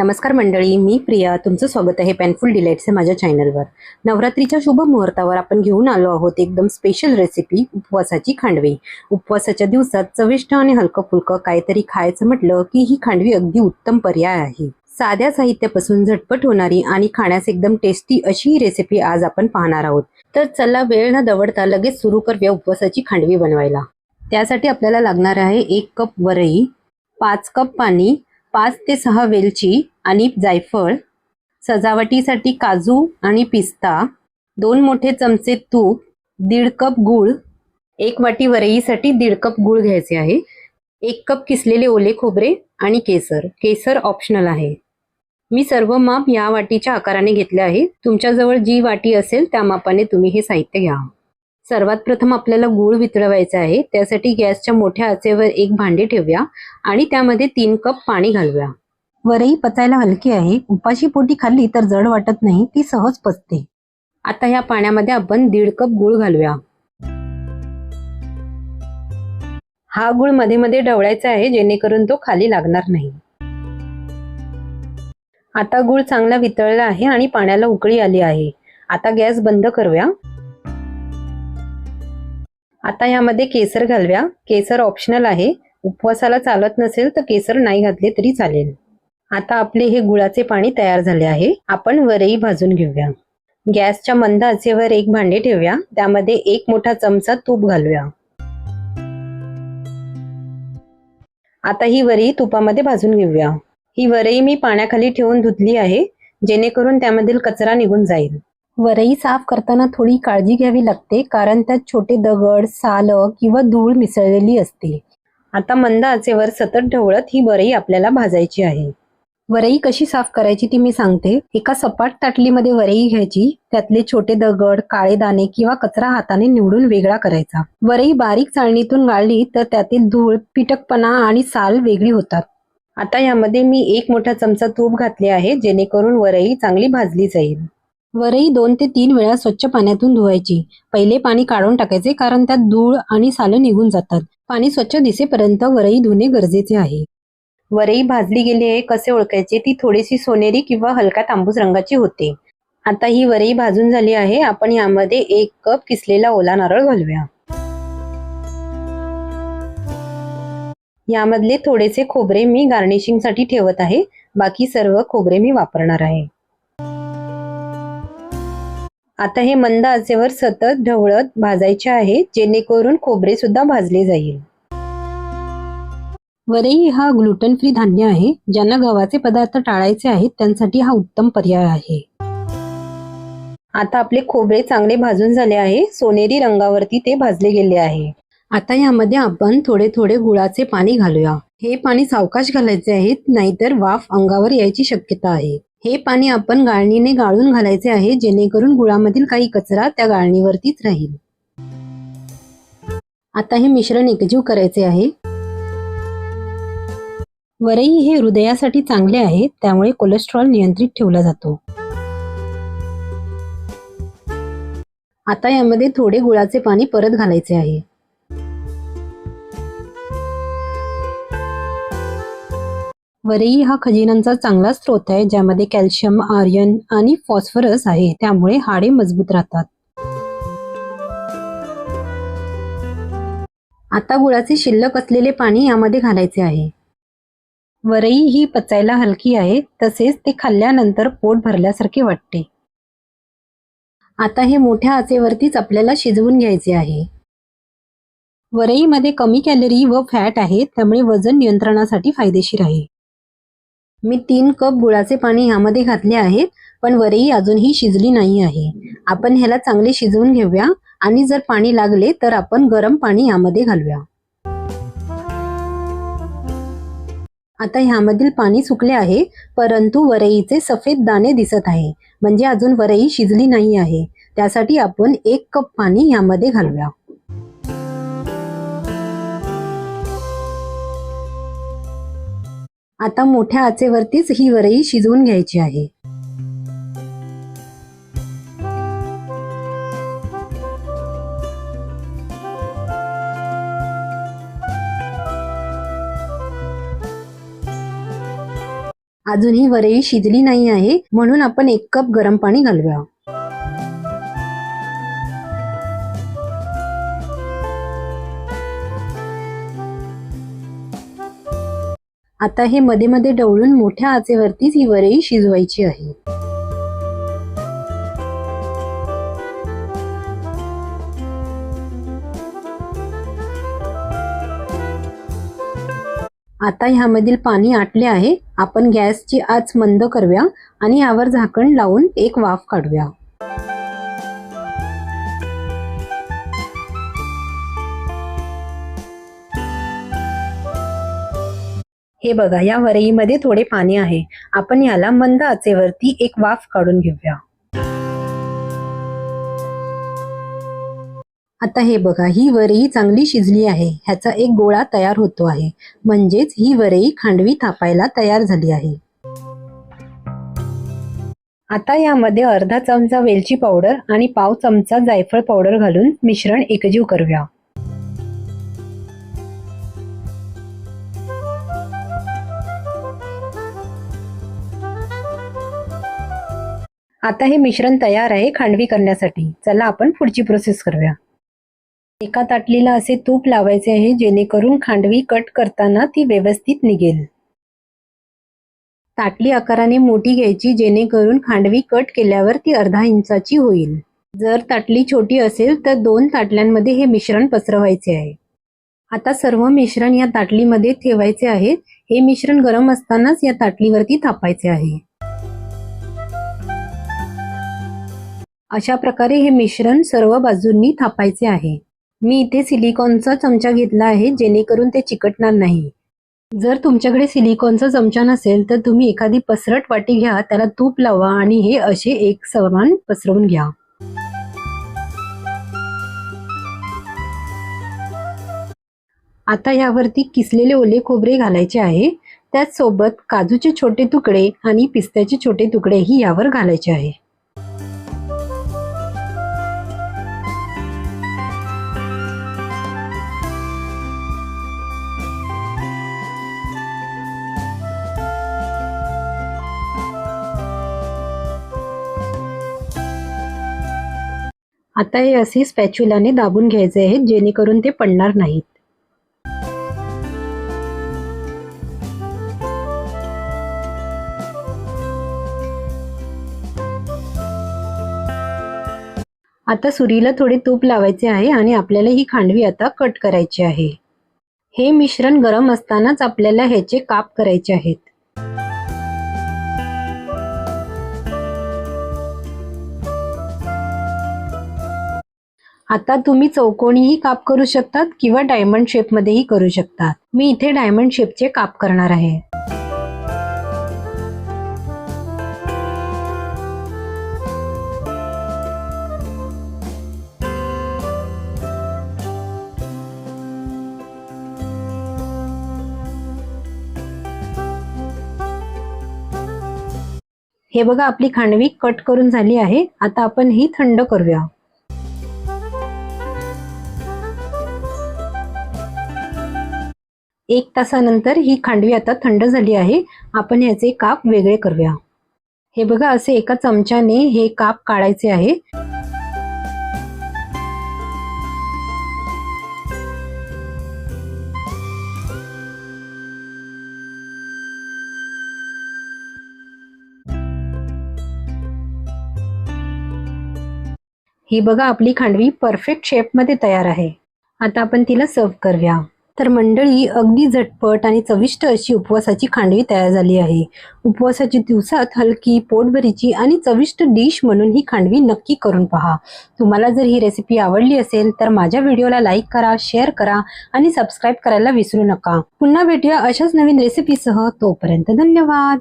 नमस्कार मंडळी मी प्रिया. तुमचं स्वागत आहे पॅनफुल डिलाइट्स या माझ्या चॅनलवर नवरात्रीच्या शुभ मुहूर्तावर आपण घेऊन आलो आहोत एकदम स्पेशल रेसिपी उपवासाची खांडवी. उपवासाच्या दिवसात चविष्ट आणि हलकं फुलकं काहीतरी खायचं म्हटलं की ही खांडवी अगदी उत्तम पर्याय आहे. साध्या साहित्यापासून झटपट होणारी आणि खाण्यास एकदम टेस्टी अशी ही रेसिपी आज आपण पाहणार आहोत. तर चला वेळ न दवडता लगेच सुरू करूया उपवासाची खांडवी बनवायला. त्यासाठी आपल्याला लागणार आहे एक कप वरई पाच कप पाणी पाच ते सहा वेलची आणि जायफळ सजावटीसाठी काजू आणि पिस्ता दोन मोठे चमचे तूप दीड कप गूळ एक वाटी वरईसाठी दीड कप गूळ घ्यायचे आहे एक कप किसलेले ओले खोबरे आणि केसर. केसर ऑप्शनल आहे. मी सर्व माप या वाटीच्या आकाराने घेतले आहे. तुमच्याजवळ जी वाटी असेल त्या मापाने तुम्ही हे साहित्य घ्या. सर्वात प्रथम आपल्याला गूळ वितळवायचा आहे. त्यासाठी गॅसच्या मोठ्या आचेवर एक भांडे ठेवूया आणि त्यामध्ये तीन कप पाणी घालूया. वरई पचायला हलकी आहे. उपाशी पोटी खाल्ली तर जड वाटत नाही ती सहज पचते. आता या पाण्यामध्ये आपण दीड कप गूळ घालूया. हा गूळमध्ये मध्ये ढवळायचा आहे जेणेकरून तो खाली लागणार नाही. आता गूळ चांगला वितळला आहे आणि पाण्याला उकळी आली आहे. आता गॅस बंद करूया. आता यामध्ये केसर घालूया केसर ऑप्शनल आहे. उपवासाला चालत नसेल तर केसर नाही घातले तरी चालेल. आता आपले हे गुळाचे पाणी तयार झाले आहे. आपण वरई भाजून घेऊया. गॅसच्या मंद आचेवर एक भांडे ठेवूया. त्यामध्ये एक मोठा चमचा तूप घालूया. आता ही वरई तुपामध्ये भाजून घेऊया. ही वरई मी पाण्याखाली ठेवून धुतली आहे. जेणेकरून त्यामधील कचरा निघून जाईल. वरई साफ करताना थोडी काळजी घ्यावी लागते कारण त्यात छोटे दगड साल किंवा धूळ मिसळलेली असते. आता मंद आचेवर सतत ढवळत ही वरई आपल्याला भाजायची आहे. वरई कशी साफ करायची ती मी सांगते. एका सपाट ताटलीमध्ये वरई घ्यायची. त्यातले छोटे दगड काळे दाणे किंवा कचरा हाताने निवडून वेगळा करायचा. वरई बारीक चाळणीतून गाळली तर त्यातील धूळ पिटकपणा आणि साल वेगळी होतात. आता यामध्ये मी एक मोठा चमचा तूप घातले आहे जेणेकरून वरई चांगली भाजली जाईल. वरई दोन ते तीन वेळा स्वच्छ पाण्यातून धुवायची. पहिले पाणी काढून टाकायचे कारण त्यात धूळ आणि सालं निघून जातात. पाणी स्वच्छ दिसेपर्यंत वरई धुणे गरजेचे आहे. वरई भाजली गेली आहे कसे ओळखायचे? ती थोडीशी सोनेरी किंवा हलका तांबूस रंगाची होते. आता ही वरई भाजून झाली आहे. आपण यामध्ये एक कप किसलेला ओला नारळ घालूया. यामधले थोडेसे खोबरे मी गार्निशिंगसाठी ठेवत आहे. बाकी सर्व खोबरे मी वापरणार आहे. आता हे मंद आचेवर सतत ढवळत भाजायचे आहे जेणेकरून खोबरे सुद्धा भाजले जाईल. वरई हा ग्लुटन फ्री धान्य आहे ज्यांना गव्हाचे पदार्थ टाळायचे आहेत त्यांसाठी हा उत्तम पर्याय आहे. आता आपले खोबरे चांगले भाजून झाले आहे सोनेरी रंगावरती ते भाजले गेले आहे. आता यामध्ये आपण थोडे थोडे गुळाचे पाणी घालूया. हे पाणी सावकाश घालायचे आहे नाहीतर वाफ अंगावर यायची शक्यता आहे. हे पाणी आपण गाळणीने गाळून घालायचे आहे जेणेकरून गुळामधील काही कचरा त्या गाळणीवरतीच राहील. आता हे मिश्रण एकजीव करायचे आहे. वरई हे हृदयासाठी चांगले आहे त्यामुळे कोलेस्ट्रॉल नियंत्रित ठेवला जातो. आता यामध्ये थोडे गुळाचे पाणी परत घालायचे आहे. वरई हा खजिनांचा चांगला स्रोत आहे ज्यामध्ये कॅल्शियम आर्यन आणि फॉस्फरस आहे. त्यामुळे हाडे मजबूत राहतात. आता गुळाचे शिल्लक असलेले पाणी यामध्ये घालायचे आहे. वरई ही पचायला हलकी आहे तसेच ते खाल्ल्यानंतर पोट भरल्यासारखे वाटते. आता हे मोठ्या आचेवरतीच आपल्याला शिजवून घ्यायचे आहे. वरईमध्ये कमी कॅलरी व फॅट आहे त्यामुळे वजन नियंत्रणासाठी फायदेशीर आहे. मी तीन कप गुळाचे पाणी ह्यामध्ये घातले आहेत पण वरई अजूनही शिजली नाही आहे. आपण ह्याला चांगले शिजवून घेऊया आणि जर पाणी लागले तर आपण गरम पाणी यामध्ये घालूया. आता ह्यामधील पाणी सुकले आहे परंतु वरईचे सफेद दाणे दिसत आहे म्हणजे अजून वरई शिजली नाही आहे. त्यासाठी आपण एक कप पाणी यामध्ये घालूया. आता मोठ्या आचेवरतीच ही वरई शिजवून घ्यायची आहे. अजून ही वरई शिजली नाही आहे म्हणून आपण एक कप गरम पाणी घालूया. आता हे मध्ये मध्ये डवळून मोठ्या आचेवरतीच ही वरई शिजवायची आहे. आता ह्यामधील पाणी आटले आहे. आपण गॅसची आच मंद करूया आणि यावर झाकण लावून एक वाफ काढूया. हे बघा या वरईमध्ये थोडे पाणी आहे. आपण याला मंद आचेवरती एक वाफ काढून घेऊया. आता हे बघा ही वरई चांगली शिजली आहे. ह्याचा एक गोळा तयार होतो आहे. म्हणजेच ही वरई खांडवी थापायला तयार झाली आहे. आता यामध्ये अर्धा चमचा वेलची पावडर आणि पाव चमचा जायफळ पावडर घालून मिश्रण एकजीव करूया. आता हे मिश्रण तयार आहे खांडवी करण्यासाठी. चला आपण पुढची प्रोसेस करूया. एका ताटलीला असे तूप लावायचे आहे जेणेकरून खांडवी कट करताना ती व्यवस्थित निघेल. ताटली आकाराने मोठी घ्यायची जेणेकरून खांडवी कट केल्यावर ती अर्धा इंचाची होईल. जर ताटली छोटी असेल तर दोन ताटल्यांमध्ये हे मिश्रण पसरवायचे आहे. आता सर्व मिश्रण या ताटलीमध्ये ठेवायचे आहे हे मिश्रण गरम असतानाच या ताटलीवरती थापायचे आहे. अशा प्रकारे हे मिश्रण सर्व बाजूंनी थापायचे आहे. मी इथे सिलिकॉनचा चमचा घेतला आहे जेणेकरून ते चिकटणार नाही. जर तुमच्याकडे सिलिकॉनचा चमचा नसेल तर तुम्ही एखादी पसरट वाटी घ्या त्याला तूप लावा आणि हे असे एक समान पसरवून घ्या. आता यावरती किसलेले ओले खोबरे घालायचे आहे. त्याचसोबत काजूचे छोटे तुकडे आणि पिस्त्याचे छोटे तुकडेही यावर घालायचे आहे. आता हे असे स्पॅच्युलाने दाबून घ्यायचे आहेत जेणेकरून ते पडणार नाहीत. आता सुरीला थोडे तूप लावायचे आहे आणि आपल्याला ही खांडवी आता कट करायची आहे. हे मिश्रण गरम असतानाच आपल्याला ह्याचे काप करायचे आहेत. आता तुम्ही चौकोनीही काप करू शकतात किंवा डायमंड शेपमध्येही करू शकतात. मी इथे डायमंड शेपचे काप करणार आहे. हे बघा आपली खांडवी कट करून झाली आहे. आता आपण ही थंड करूया. एक तासानंतर ही खांडवी आता थंड झाली आहे. आपण ह्याचे काप वेगळे करूया. हे बघा असे एका चमच्याने हे काप काढायचे आहे. ही बघा आपली खांडवी परफेक्ट शेपमध्ये तयार आहे. आता आपण तिला सर्व करूया. तर मंडळी अगदी झटपट आणि चविष्ट अशी उपवासाची खांडवी तयार झाली आहे. उपवासाच्या दिवसात हलकी पोटभरीची आणि चविष्ट डिश म्हणून ही खांडवी नक्की करून पहा. तुम्हाला जर ही रेसिपी आवडली असेल तर माझ्या व्हिडिओला लाईक करा शेअर करा आणि सबस्क्राईब करायला विसरू नका. पुन्हा भेटूया अशाच नवीन रेसिपीसह. तोपर्यंत धन्यवाद!